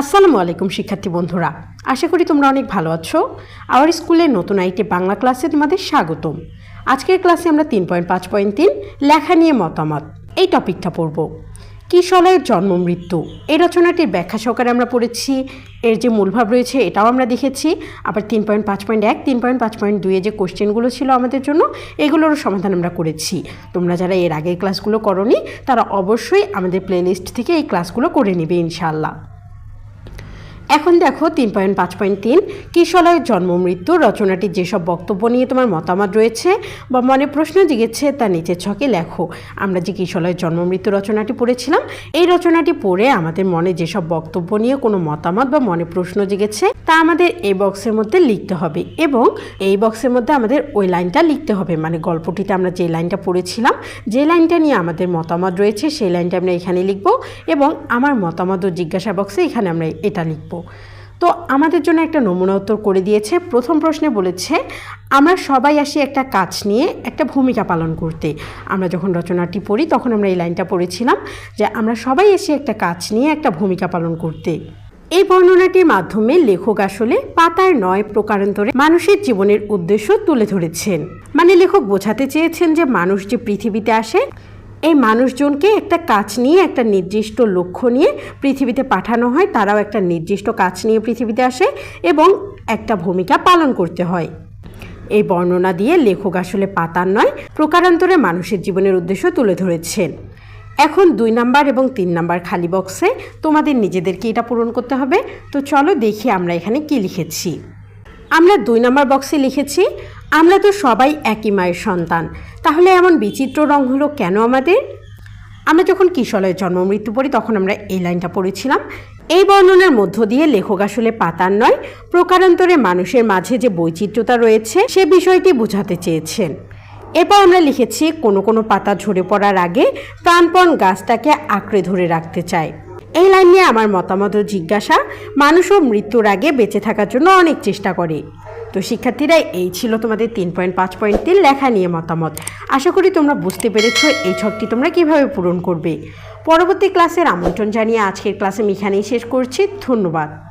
আসসালামু আলাইকুম, শিক্ষার্থী বন্ধুরা। আশা করি তোমরা অনেক ভালো আছো। আওয়ার স্কুলের নতুন আইটে বাংলা ক্লাসে তোমাদের স্বাগতম। আজকের ক্লাসে আমরা তিন পয়েন্ট, পাঁচ পয়েন্ট, তিন লেখা নিয়ে মতামত। এই টপিকটা পড়ব। কিশলয়ের জন্ম মৃত্যু। এই রচনাটির ব্যাখ্যা সহকারে আমরা পড়েছি। এর যে মূলভাব রয়েছে, এটাও আমরা দেখেছি। আবার তিন পয়েন্ট, পাঁচ পয়েন্ট এক, তিন পয়েন্ট, পাঁচ পয়েন্ট দুইয়ে যে কোশ্চেনগুলো ছিল আমাদের জন্য, এগুলোরও সমাধান আমরা করেছি। তোমরা যারা এর আগের ক্লাসগুলো করনি, তারা অবশ্যই আমাদের প্লেলিস্ট থেকে এই ক্লাসগুলো করে নেবে, ইনশাআল্লাহ। এখন দেখো তিন পয়েন্ট পাঁচ পয়েন্ট তিন। কিশলয়ের জন্ম, মৃত্যু রচনাটির যেসব বক্তব্য নিয়ে তোমার মতামত রয়েছে বা মনে প্রশ্ন জিগেছে, তা নিচের ছকে লেখো। আমরা যে কিশলয়ের জন্ম, মৃত্যু রচনাটি পড়েছিলাম, এই রচনাটি পড়ে আমাদের মনে যেসব বক্তব্য নিয়ে কোনো মতামত বা মনে প্রশ্ন জেগেছে, তা আমাদের এই বক্সের মধ্যে লিখতে হবে এবং এই বক্সের মধ্যে আমাদের ওই লাইনটা লিখতে হবে। মানে গল্পটিতে আমরা যে লাইনটা পড়েছিলাম, যে লাইনটা নিয়ে আমাদের মতামত রয়েছে, সেই লাইনটা আমরা এখানে লিখব এবং আমার মতামত ও জিজ্ঞাসা বক্সে এখানে আমরা এটা লিখব। তো আমাদের জন্য একটা নমুনা উত্তর করে দিয়েছে। প্রথম প্রশ্নে বলেছে, আমরা সবাই আসি একটা কাজ নিয়ে, একটা ভূমিকা পালন করতে। আমরা যখন রচনাটি পড়ি, তখন আমরা এই লাইনটা পড়েছিলাম যে, আমরা সবাই এসে একটা কাজ নিয়ে, একটা ভূমিকা পালন করতে। এই বর্ণনাটির মাধ্যমে লেখক আসলে পাতার নয় প্রকারান্তরে মানুষের জীবনের উদ্দেশ্য তুলে ধরেছেন। মানে লেখক বোঝাতে চেয়েছেন যে, মানুষ যে পৃথিবীতে আসে এই মানুষজনকে একটা কাজ নিয়ে, একটা নির্দিষ্ট লক্ষ্য নিয়ে পৃথিবীতে পাঠানো হয়, তারাও একটা নির্দিষ্ট কাজ নিয়ে পৃথিবীতে আসে এবং একটা ভূমিকা পালন করতে হয়। এই বর্ণনা দিয়ে লেখক আসলে পাতার নয়, প্রকারান্তরে মানুষের জীবনের উদ্দেশ্য তুলে ধরেছেন। এখন দুই নাম্বার এবং তিন নাম্বার খালি বক্সে তোমাদের নিজেদেরকে এটা পূরণ করতে হবে। তো চলো দেখি আমরা এখানে কি লিখেছি। আমরা দুই নম্বর বক্সে লিখেছি আমরা তো সবাই একই মায়ের সন্তান। তাহলে এমন বিচিত্র রং হলো কেন আমাদের? আমরা যখন কিশলয়ের জন্ম মৃত্যু পড়ি, তখন আমরা এই লাইনটা পড়েছিলাম। এই বর্ণনার মধ্য দিয়ে লেখক আসলে পাতার নয়, প্রকারান্তরে মানুষের মাঝে যে বৈচিত্র্যতা রয়েছে, সে বিষয়টি বোঝাতে চেয়েছেন। এরপর আমরা লিখেছি, কোনো কোনো পাতা ঝরে পড়ার আগে প্রাণপণ গাছটাকে আঁকড়ে ধরে রাখতে চায়। এই লাইন নিয়ে আমার মতামত জিজ্ঞাসা, মানুষও মৃত্যুর আগে বেঁচে থাকার জন্য অনেক চেষ্টা করে। তো শিক্ষার্থীরা, এই ছিল তোমাদের তিন পয়েন্ট পাঁচ পয়েন্ট তিন লেখা নিয়ে মতামত। আশা করি তোমরা বুঝতে পেরেছ এই ছকটি তোমরা কীভাবে পূরণ করবে। পরবর্তী ক্লাসের আমন্ত্রণ জানিয়ে আজকের ক্লাসে আমি এখানেই শেষ করছি। ধন্যবাদ।